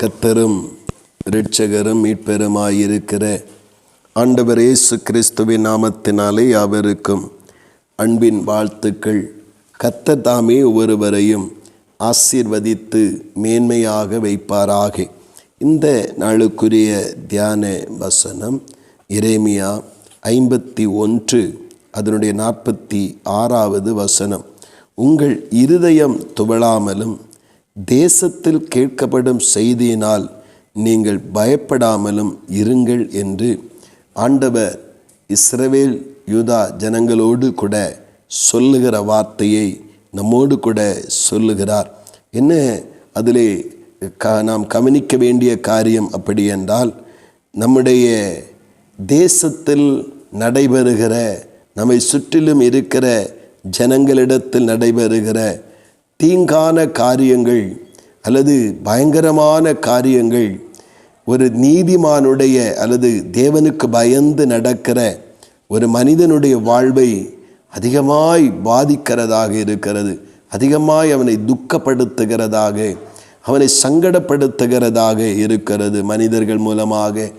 கத்தரும் இரட்சகரும் மீட்பெருமாயிருக்கிற ஆண்டவர் இயேசு கிறிஸ்துவின் நாமத்தினாலே யாவருக்கும் அன்பின் வாழ்த்துக்கள். கத்த தாமே ஒவ்வொருவரையும் ஆசீர்வதித்து மேன்மையாக வைப்பாராக. இந்த நாளுக்குரிய தியான வசனம் இரேமியா ஐம்பத்தி ஒன்று அதனுடைய நாற்பத்தி ஆறாவது வசனம். உங்கள் இருதயம் துவளாமலும் தேசத்தில் கேட்கப்படும் செய்தியினால் நீங்கள் பயப்படாமலும் இருங்கள் என்று ஆண்டவர் இஸ்ரவேல் யூதா ஜனங்களோடு கூட சொல்லுகிற வார்த்தையை நம்மோடு கூட சொல்லுகிறார். என்ன அதிலே க நாம் கவனிக்க வேண்டிய காரியம் அப்படி என்றால் நம்முடைய தேசத்தில் நடைபெறுகிற நம்மை சுற்றிலும் இருக்கிற ஜனங்களிடத்தில் நடைபெறுகிற தீங்கான காரியங்கள் அல்லது பயங்கரமான காரியங்கள் ஒரு நீதிமானுடைய அல்லது தேவனுக்கு பயந்து நடக்கிற ஒரு மனிதனுடைய வாழ்வை அதிகமாய் பாதிக்கிறதாக இருக்கிறது. அதிகமாய் அவனை துக்கப்படுத்துகிறதாக அவனை சங்கடப்படுத்துகிறதாக இருக்கிறது மனிதர்கள் மூலமாக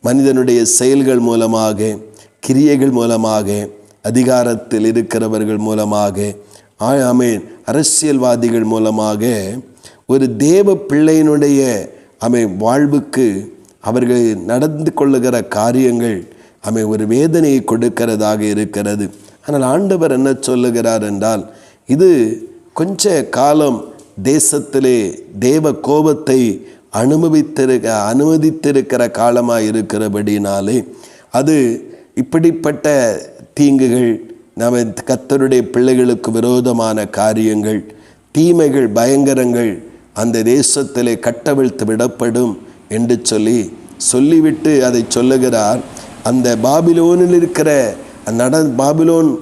மனிதனுடைய செயல்கள் மூலமாக கிரியைகள் மூலமாக அதிகாரத்தில் இருக்கிறவர்கள் மூலமாக ஆமேன். அரசியல்வாதிகள் மூலமாக ஒரு தேவ பிள்ளையினுடைய அமை வாழ்வுக்கு அவர்கள் நடந்து கொள்ளுகிற காரியங்கள் அமை ஒரு வேதனையை கொடுக்கிறதாக இருக்கிறது. ஆனால் ஆண்டவர் என்ன சொல்லுகிறார் என்றால் இது கொஞ்ச காலம் தேசத்திலே தேவ கோபத்தை அனுபவித்திருக்க அனுமதித்திருக்கிற காலமாக இருக்கிறபடினாலே அது இப்படிப்பட்ட தீங்குகள் நம்ம கத்தருடைய பிள்ளைகளுக்கு விரோதமான காரியங்கள் தீமைகள் பயங்கரங்கள் அந்த தேசத்திலே கட்டவிழ்த்து விடப்படும் என்று சொல்லி சொல்லிவிட்டு அதை சொல்லுகிறார். அந்த பாபிலோனில் இருக்கிற நட பாபிலோன்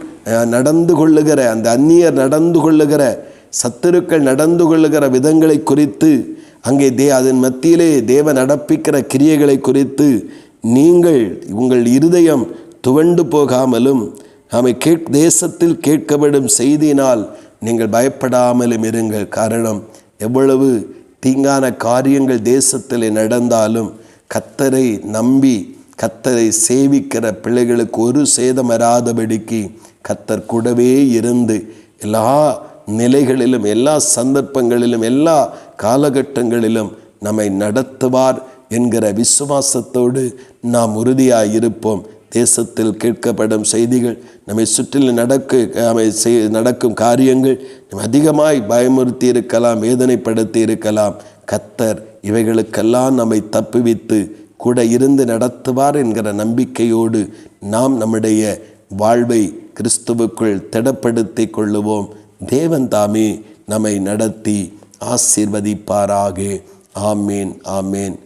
நடந்து கொள்ளுகிற அந்த அந்நியர் நடந்து கொள்ளுகிற சத்துருக்கள் நடந்து கொள்ளுகிற விதங்களை குறித்து அங்கே தே அதன் மத்தியிலே தேவ நடப்பிக்கிற கிரியைகளை குறித்து நீங்கள் உங்கள் இருதயம் துவண்டு போகாமலும் அவை கேட் தேசத்தில் கேட்கப்படும் செய்தியினால் நீங்கள் பயப்படாமலும் இருங்கள். காரணம் எவ்வளவு தீங்கான காரியங்கள் தேசத்தில் நடந்தாலும் கத்தரை நம்பி கத்தரை சேவிக்கிற பிள்ளைகளுக்கு ஒரு சேதம் வராதபடிக்கு கத்தர் கூடவே இருந்து எல்லா நிலைகளிலும் எல்லா சந்தர்ப்பங்களிலும் எல்லா காலகட்டங்களிலும் நம்மை நடத்துவார் என்கிற விசுவாசத்தோடு நாம் உறுதியாக இருப்போம் தேசத்தில் கேட்கப்படும் செய்திகள் நம்மை சுற்றிலும் நடக்க அவை நடக்கும் காரியங்கள் நம்ம அதிகமாய் பயமுறுத்தி இருக்கலாம் வேதனைப்படுத்தி இருக்கலாம். கத்தர் இவைகளுக்கெல்லாம் நம்மை தப்புவித்து கூட இருந்து நடத்துவார் என்கிற நம்பிக்கையோடு நாம் நம்முடைய வாழ்வை கிறிஸ்துவுக்குள் திடப்படுத்தி கொள்ளுவோம். தேவன் தாமே நம்மை நடத்தி ஆசீர்வதிப்பாராக. ஆமேன் ஆமேன்.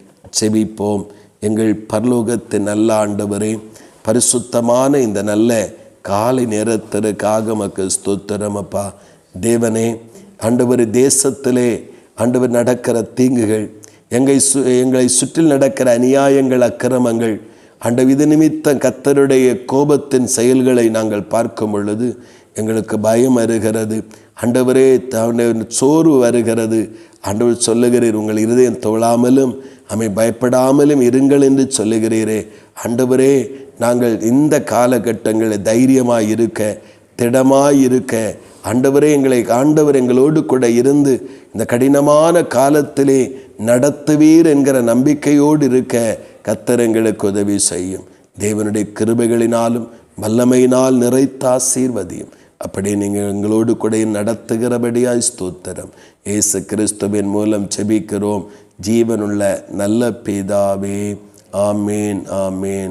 செபிப்போம் எங்கள் பரலோகத்து நல்ல ஆண்டவரே பரிசுத்தமான இந்த நல்ல காலை நேரத்திற்காக மக்கள் ஸ்தோத்திரமப்பா. தேவனே ஆண்டவர் தேசத்திலே ஆண்டவர் நடக்கிற தீங்குகள் எங்களை சு எங்களை சுற்றில் நடக்கிற அநியாயங்கள் அக்கிரமங்கள் அண்ட இது நிமித்தம் கத்தருடைய கோபத்தின் செயல்களை நாங்கள் பார்க்கும் பொழுது எங்களுக்கு பயம் வருகிறது. ஆண்டவரே சோர்வு வருகிறது. ஆண்டவர் சொல்லுகிறீர் உங்கள் இருதயம் தோழாமலும் அமை பயப்படாமலும் இருங்கள் என்று சொல்லுகிறீரே. ஆண்டவரே நாங்கள் இந்த காலகட்டங்களில் தைரியமாக இருக்க திடமாக இருக்க ஆண்டவரே எங்களை ஆண்டவர் எங்களோடு கூட இருந்து இந்த கடினமான காலத்திலே நடத்துவீர் என்கிற நம்பிக்கையோடு இருக்க கத்தர் எங்களுக்கு உதவி செய்யும். தேவனுடைய கிருபைகளினாலும் வல்லமையினால் நிறைத்த ஆசீர்வதியும். அப்படி நீங்கள் எங்களோடு கூட நடத்துகிறபடியாய் ஸ்தோத்திரம். ஏசு கிறிஸ்துவின் மூலம் செபிக்கிறோம் ஜீவனுள்ள நல்ல பிதாவே. ஆமேன் ஆமேன்.